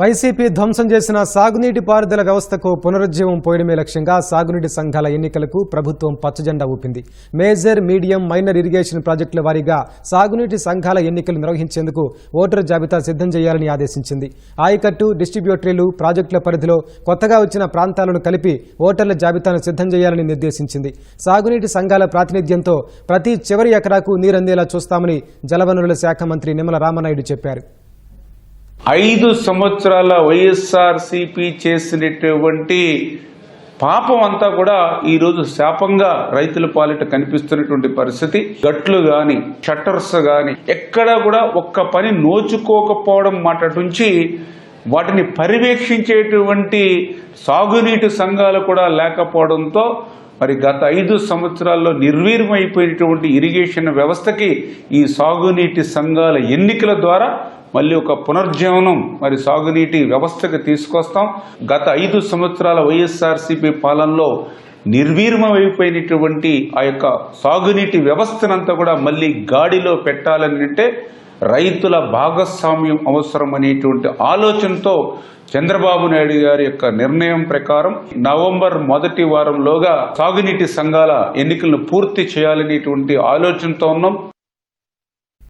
YCP ధ్వంసం చేసిన సాగునీటి పారుదల వ్యవస్థకు పునరుజ్జీవం పోయడమే లక్ష్యంగా సాగునీటి సంఘాల ఎన్నికలకు ప్రభుత్వం పచ్చజెండా ఊపింది. మేజర్ మీడియం మైనర్ ఇరిగేషన్ ప్రాజెక్టుల వారీగా సాగునీటి సంఘాల ఎన్నికలు నిర్వహించేందుకు ఓటరు జాబితా సిద్ధం చేయాలని ఆదేశించింది. ఆయకట్టు డిస్ట్రిబ్యూటరీలు ప్రాజెక్టుల పరిధిలో కొత్తగా వచ్చిన ప్రాంతాలను కలిపి ఓటర్ల జాబితాను సిద్ధం చేయాలని నిర్దేశించింది. సాగునీటి సంఘాల ప్రాతినిధ్యంతో ప్రతి చివరి ఎకరాకు నీరందేలా చూస్తామని జలవనరుల శాఖ మంత్రి నిమ్మల రామనాయుడు చెప్పారు. ఐదు సంవత్సరాల వైఎస్ఆర్సిపి చేసినటువంటి పాపం అంతా కూడా ఈరోజు శాపంగా రైతుల పాలిట కనిపిస్తున్నటువంటి పరిస్థితి. గట్లు గాని షట్టర్స్ గాని ఎక్కడా కూడా ఒక్క పని నోచుకోకపోవడం మాట నుంచి వాటిని పర్యవేక్షించేటువంటి సాగునీటి సంఘాలు కూడా లేకపోవడంతో మరి గత ఐదు సంవత్సరాల్లో నిర్వీర్యమైపోయినటువంటి ఇరిగేషన్ వ్యవస్థకి ఈ సాగునీటి సంఘాల ఎన్నికల ద్వారా మళ్ళీ ఒక పునర్జీవనం మరి సాగునీటి వ్యవస్థకు తీసుకొస్తాం. గత ఐదు సంవత్సరాల వైఎస్ఆర్సీపీ పాలనలో నిర్వీర్యమైపోయినటువంటి ఆ యొక్క సాగునీటి వ్యవస్థనంతా కూడా మళ్ళీ గాడిలో పెట్టాలని అంటే రైతుల భాగస్వామ్యం అవసరం అనేటువంటి ఆలోచనతో చంద్రబాబు నాయుడు గారి యొక్క నిర్ణయం ప్రకారం నవంబర్ మొదటి వారంలోగా సాగునీటి సంఘాల ఎన్నికలను పూర్తి చేయాలనేటువంటి ఆలోచనతో ఉన్నాం.